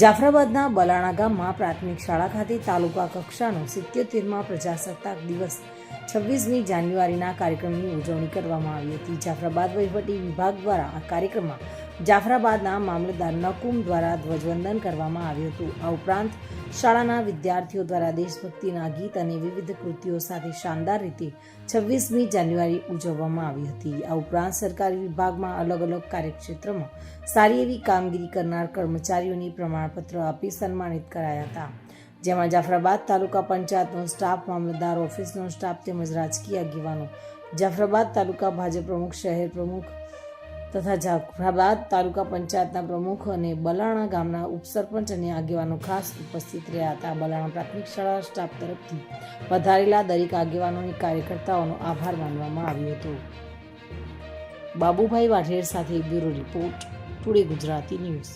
જાફરાબાદના બલાણા ગામમાં પ્રાથમિક શાળા ખાતે તાલુકા કક્ષાનો સિત્યોતેરમાં પ્રજાસત્તાક દિવસ છવ્વીસમી જાન્યુઆરીના કાર્યક્રમની ઉજવણી કરવામાં આવી હતી. જાફરાબાદ વહીવટી વિભાગ દ્વારા આ કાર્યક્રમમાં જાફરાબાદના મામલતદાર નકુમ દ્વારા ધ્વજવંદન કરવામાં આવ્યું હતું. આ ઉપરાંત શાળાના વિદ્યાર્થીઓ દ્વારા દેશભક્તિના ગીત અને વિવિધ કૃતિઓ સાથે શાનદાર રીતે છવ્વીસમી જાન્યુઆરી ઉજવવામાં આવી હતી. આ ઉપરાંત સરકારી વિભાગમાં અલગ અલગ કાર્યક્ષેત્રમાં સારી એવી કામગીરી કરનાર કર્મચારીઓને પ્રમાણપત્ર આપી સન્માનિત કરાયા હતા. જેમાં જાફરાબાદ તાલુકા પંચાયતનો સ્ટાફ, મામલતદાર ઓફિસનો સ્ટાફ તેમજ રાજકીય આગેવાનો. જાફરાબાદ તાલુકા ભાજપ પ્રમુખ, શહેર પ્રમુખ તથા જાફરાબાદ તાલુકા પંચાયતના પ્રમુખ અને બલાણા ગામના ઉપસરપંચ અને આગેવાનો ખાસ ઉપસ્થિત રહ્યા હતા. બલાણા પ્રાથમિક શાળા સ્ટાફ તરફથી વધારેલા દરેક આગેવાનોની કાર્યકર્તાઓનો આભાર માનવામાં આવ્યો હતો. બાબુભાઈ વાઢેર સાથે bureau report, today Gujarati news.